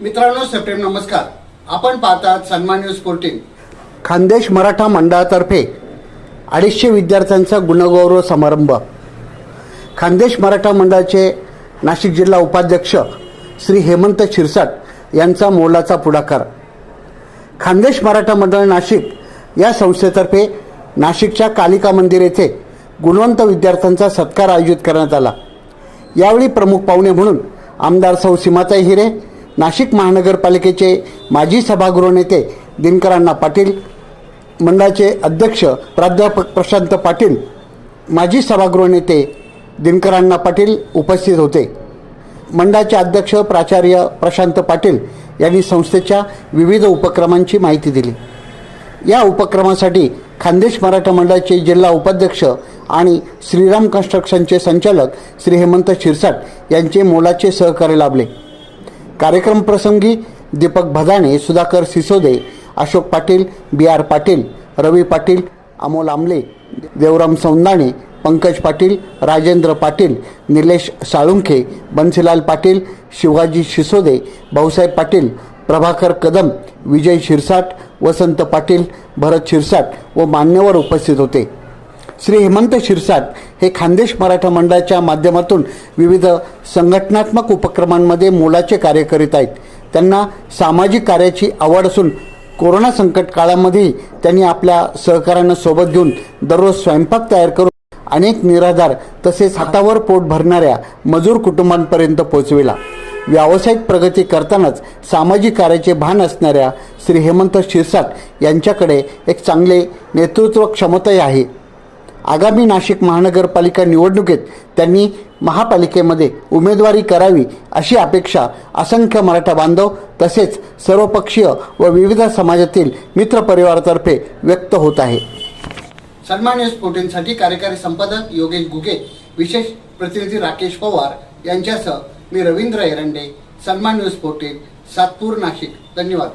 मित्रांनो सप्रेम नमस्कार. आपण पाहतात सन्मान न्यूज फोर्टीन खानदेश मराठा मंडळातर्फे अडीचशे विद्यार्थ्यांचा गुणगौरव समारंभ. खानदेश मराठा मंडळाचे नाशिक जिल्हा उपाध्यक्ष श्री हेमंत शिरसाट यांचा मोलाचा पुढाकार. खानदेश मराठा मंडळ नाशिक या संस्थेतर्फे नाशिकच्या कालिका मंदिर येथे गुणवंत विद्यार्थ्यांचा सत्कार आयोजित करण्यात आला. यावेळी प्रमुख पाहुणे म्हणून आमदार सौ सीमाताई हिरे नाशिक महानगरपालिकेचे माजी सभागृह नेते दिनकरांना पाटील मंडळाचे अध्यक्ष प्राध्यापक प्रशांत पाटील माजी सभागृह नेते दिनकरांना पाटील उपस्थित होते. मंडळाचे अध्यक्ष प्राचार्य प्रशांत पाटील यांनी संस्थेच्या विविध उपक्रमांची माहिती दिली. या उपक्रमासाठी खानदेश मराठा मंडळाचे जिल्हा उपाध्यक्ष आणि श्रीराम कन्स्ट्रक्शनचे संचालक श्री हेमंत शिरसाट यांचे मोलाचे सहकार्य लाभले. कार्यक्रम प्रसंगी दीपक भदाणे सुधाकर सिसोदे अशोक पाटील बी आर पाटील रवी पाटील अमोल आमले देवराम सौंदाणे पंकज पाटील राजेंद्र पाटील निलेश साळुंखे बन्सीलाल पाटील शिवाजी शिसोदे भाऊसाहेब पाटील प्रभाकर कदम विजय शिरसाट वसंत पाटील भरत शिरसाट व मान्यवर उपस्थित होते. श्री हेमंत शिरसाट हे खानदेश मराठा मंडळाच्या माध्यमातून विविध संघटनात्मक उपक्रमांमध्ये मोलाचे कार्य करीत आहेत. त्यांना सामाजिक कार्याची आवड असून कोरोना संकट काळामध्येही त्यांनी आपल्या सहकाऱ्यांना सोबत घेऊन दररोज स्वयंपाक तयार करून अनेक निराधार तसेच हातावर पोट भरणाऱ्या मजूर कुटुंबांपर्यंत पोहोचविला. व्यावसायिक प्रगती करतानाच सामाजिक कार्याचे भान असणाऱ्या श्री हेमंत शिरसाट यांच्याकडे एक चांगले नेतृत्व क्षमताही आहे. आगामी नाशिक महानगरपालिका निवडणुकीत त्यांनी महापालिकेमध्ये उमेदवारी करावी अशी अपेक्षा असंख्य मराठा बांधव तसेच सर्वपक्षीय व विविध समाजातील मित्रपरिवारातर्फे व्यक्त होत आहे. सन्मान्य स्फोटींसाठी कार्यकारी संपादक योगेश गुगे विशेष प्रतिनिधी राकेश पवार यांच्यासह मी रवींद्र एरंडे सन्मान न्यूज फोर्टीन सातपूर नाशिक. धन्यवाद.